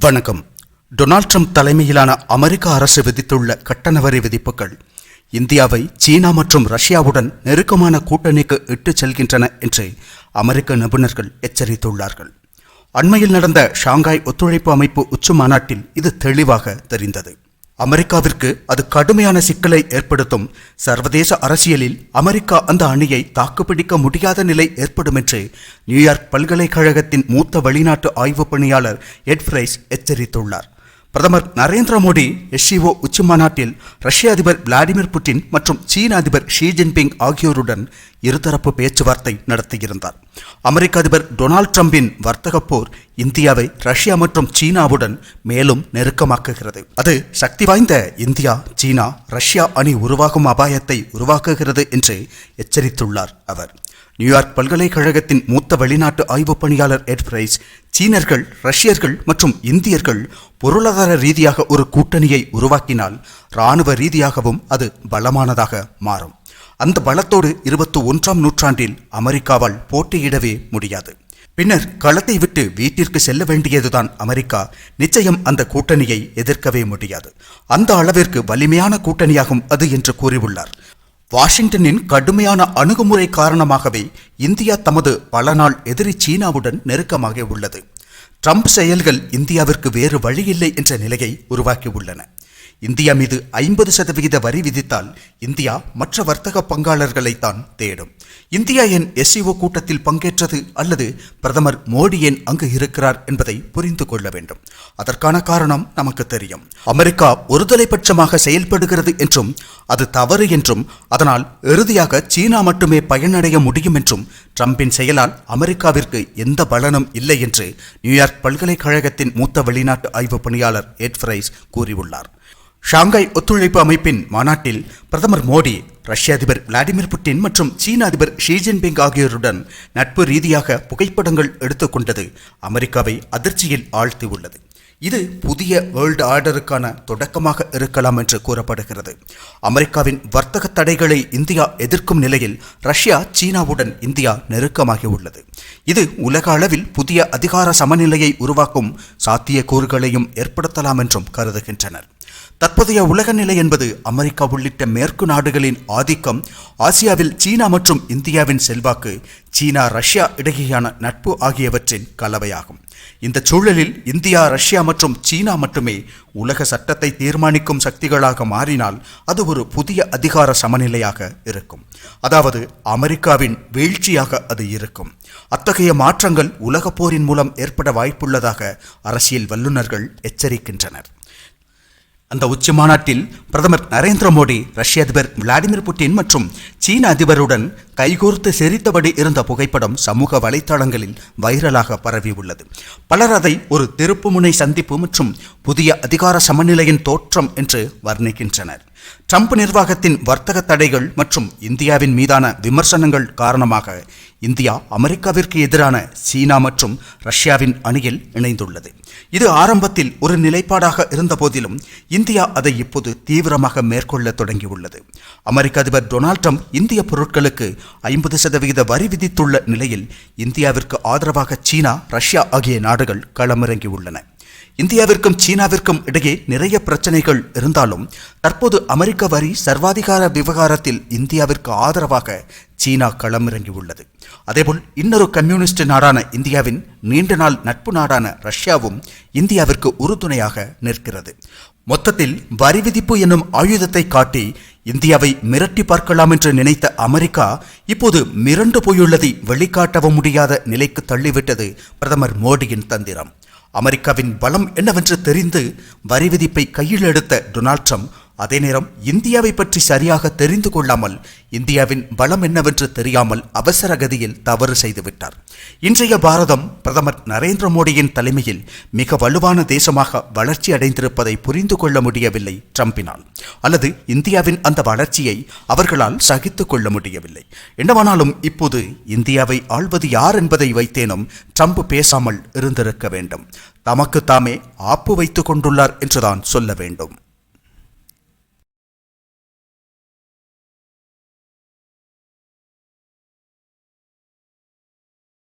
வணக்கம். Donald Trump தலைமையிலான அமெரிக்க அரசு விதித்துள்ள கட்டண வரி விதிப்புகள் இந்தியாவை சீனா மற்றும் ரஷ்யாவுடன் நெருக்கமான கூட்டணிக்கு இட்டுச் செல்கின்றன என்று அமெரிக்க நிபுணர்கள் எச்சரித்துள்ளார்கள். அண்மையில் நடந்த ஷாங்காய் ஒத்துழைப்பு அமைப்பு உச்சி மாநாட்டில் இது தெளிவாக தெரிந்தது. அமெரிக்காவிற்கு அது கடுமையான சிக்கலை ஏற்படுத்தும். சர்வதேச அரசியலில் அமெரிக்கா அந்த அணியை தாக்குப்பிடிக்க முடியாத நிலை ஏற்படும் என்று நியூயார்க் பல்கலைக்கழகத்தின் மூத்த வெளிநாட்டு ஆய்வு பணியாளர் எட்ஃப்ரைஸ் எச்சரித்துள்ளார். பிரதமர் நரேந்திர மோடி எஸ்சிஓ உச்சி மாநாட்டில் ரஷ்ய அதிபர் விளாடிமிர் புட்டின் மற்றும் சீன அதிபர் ஷி ஜின்பிங் ஆகியோருடன் இருதரப்பு பேச்சுவார்த்தை நடத்தியிருந்தார். அமெரிக்க அதிபர் டொனால்ட் ட்ரம்பின் வர்த்தக போர் இந்தியாவை ரஷ்யா மற்றும் சீனாவுடன் மேலும் நெருக்கமாக்குகிறது. அது சக்தி வாய்ந்த இந்தியா சீனா ரஷ்யா அணி உருவாகும் அபாயத்தை உருவாக்குகிறது என்று எச்சரித்துள்ளார் அவர். நியூயார்க் பல்கலைக்கழகத்தின் மூத்த வெளிநாட்டு ஆய்வு பணியாளர் எட் பிரைஸ் சீனர்கள் ரஷ்யர்கள் மற்றும் இந்தியர்கள் பொருளாதார ரீதியாக ஒரு கூட்டணியை உருவாக்கினால் இராணுவ ரீதியாகவும் அது பலமானதாக மாறும். அந்த பலத்தோடு இருபத்தி ஒன்றாம் நூற்றாண்டில் அமெரிக்காவால் போட்டியிடவே முடியாது. பின்னர் களத்தை விட்டு வீட்டிற்கு செல்ல வேண்டியதுதான் அமெரிக்கா. நிச்சயம் அந்த கூட்டணியை எதிர்க்கவே முடியாது. அந்த அளவிற்கு வலிமையான கூட்டணியாகும் அது என்று கூறியுள்ளார். வாஷிங்டனின் கடுமையான அணுகுமுறை காரணமாகவே இந்தியா தமது பல நாள் எதிரி சீனாவுடன் நெருக்கமாக உள்ளது. ட்ரம்ப் செயல்கள் இந்தியாவிற்கு வேறு வழியில்லை என்ற நிலையை உருவாக்கியுள்ளன. இந்தியா மீது ஐம்பது சதவிகித வரி விதித்தால் இந்தியா மற்ற வர்த்தக பங்காளர்களைத்தான் தேடும். இந்தியா என் எஸ்இஓ கூட்டத்தில் பங்கேற்றது அல்லது பிரதமர் மோடி ஏன் அங்கு இருக்கிறார் என்பதை புரிந்து கொள்ள வேண்டும். அதற்கான காரணம் நமக்கு தெரியும். அமெரிக்கா ஒருதலை பட்சமாக செயல்படுகிறது என்றும் அது தவறு என்றும் அதனால் இறுதியாக சீனா மட்டுமே பயனடைய முடியும் என்றும் ட்ரம்பின் செயலால் அமெரிக்காவிற்கு எந்த பலனும் இல்லை என்று நியூயார்க் பல்கலைக்கழகத்தின் மூத்த வெளிநாட்டு ஆய்வு பணியாளர் எட் ஃப்ரைஸ் கூறியுள்ளார். ஷாங்காய் ஒத்துழைப்பு அமைப்பின் மாநாட்டில் பிரதமர் மோடி ரஷ்ய அதிபர் விளாடிமிர் புட்டின் மற்றும் சீன அதிபர் ஷி ஜின்பிங் ஆகியோருடன் நட்பு ரீதியாக புகைப்படங்கள் எடுத்துக்கொண்டது அமெரிக்காவை அதிர்ச்சியில் ஆழ்த்தியுள்ளது. இது புதிய வேர்ல்டு ஆர்டருக்கான தொடக்கமாக இருக்கலாம் என்று கூறப்படுகிறது. அமெரிக்காவின் வர்த்தக தடைகளை இந்தியா எதிர்க்கும் நிலையில் ரஷ்யா சீனாவுடன் இந்தியா நெருக்கமாகி உள்ளது இது உலக அளவில் புதிய அதிகார சமநிலையை உருவாக்கும் சாத்தியக்கூறுகளையும் ஏற்படுத்தலாம் என்றும் கருதுகின்றனர். தற்போதைய உலக நிலை என்பது அமெரிக்கா உள்ளிட்ட மேற்கு நாடுகளின் ஆதிக்கம் ஆசியாவில் சீனா மற்றும் இந்தியாவின் செல்வாக்கு சீனா ரஷ்யா இடையேயான நட்பு ஆகியவற்றின் கலவையாகும். இந்த சூழலில் இந்தியா ரஷ்யா மற்றும் சீனா மட்டுமே உலக சட்டத்தை தீர்மானிக்கும் சக்திகளாக மாறினால் அது ஒரு புதிய அதிகார சமநிலையாக இருக்கும். அதாவது அமெரிக்காவின் வீழ்ச்சியாக அது இருக்கும். அத்தகைய மாற்றங்கள் உலகப் போரின் மூலம் ஏற்பட வாய்ப்புள்ளதாக அரசியல் வல்லுநர்கள் எச்சரிக்கின்றனர். அந்த உச்சி மாநாட்டில் பிரதமர் நரேந்திர மோடி ரஷ்ய அதிபர் விளாடிமிர் புட்டின் மற்றும் சீன அதிபருடன் கைகோர்த்து சிரித்தபடி இருந்த புகைப்படம் சமூக வலைத்தளங்களில் வைரலாக பரவியுள்ளது. பலர் அதை ஒரு திருப்புமுனை சந்திப்பு மற்றும் புதிய அதிகார சமநிலையின் தோற்றம் என்று வர்ணிக்கின்றனர். ட்ரம்ப் நிர்வாகத்தின் வர்த்தக தடைகள் மற்றும் இந்தியாவின் மீதான விமர்சனங்கள் காரணமாக இந்தியா அமெரிக்காவிற்கு எதிரான சீனா மற்றும் ரஷ்யாவின் அணியில் இணைந்துள்ளது. இது ஆரம்பத்தில் ஒரு நிலைப்பாடாக இருந்தபோதிலும் இந்தியா அதை இப்போது தீவிரமாக மேற்கொள்ள தொடங்கியுள்ளது. அமெரிக்க அதிபர் டொனால்ட் ட்ரம்ப் இந்திய பொருட்களுக்கு ஐம்பது சதவிகித வரி விதித்துள்ள நிலையில் இந்தியாவிற்கு ஆதரவாக சீனா ரஷ்யா ஆகிய நாடுகள் களமிறங்கியுள்ளன. இந்தியாவிற்கும் சீனாவிற்கும் இடையே நிறைய பிரச்சனைகள் இருந்தாலும் தற்போது அமெரிக்க வரி சர்வாதிகார விவகாரத்தில் இந்தியாவிற்கு ஆதரவாக சீனா களமிறங்கியுள்ளது. அதேபோல் இன்னொரு கம்யூனிஸ்ட் நாடான இந்தியாவின் நீண்ட நாள் நட்பு நாடான ரஷ்யாவும் இந்தியாவிற்கு உறுதுணையாக நிற்கிறது. மொத்தத்தில் வரி விதிப்பு என்னும் ஆயுதத்தை காட்டி இந்தியாவை மிரட்டி பார்க்கலாம் என்று நினைத்த அமெரிக்கா இப்போது மிரண்டு போயுள்ளதை வெளிக்காட்டவும் முடியாத நிலைக்கு தள்ளிவிட்டது பிரதமர் மோடியின் தந்திரம். அமெரிக்காவின் பலம் என்னவென்று தெரிந்து வரி விதிப்பை கையில் எடுத்த டொனால்ட் ட்ரம்ப் அதே நேரம் இந்தியாவை பற்றி சரியாக தெரிந்து கொள்ளாமல் இந்தியாவின் பலம் என்னவென்று தெரியாமல் அவசர கதியில் தவறு செய்துவிட்டார். இன்றைய பாரதம் பிரதமர் நரேந்திர மோடியின் தலைமையில் மிக வலுவான தேசமாக வளர்ச்சி அடைந்திருப்பதை புரிந்து கொள்ள முடியவில்லை ட்ரம்பினால். அல்லது இந்தியாவின் அந்த வளர்ச்சியை அவர்களால் சகித்துக் கொள்ள முடியவில்லை. என்னவானாலும் இப்போது இந்தியாவை ஆள்வது யார் என்பதை வைத்தேனும் ட்ரம்ப் பேசாமல் இருந்திருக்க வேண்டும். தமக்கு தாமே ஆப்பு வைத்துக் கொண்டுள்ளார் என்றுதான் சொல்ல வேண்டும்.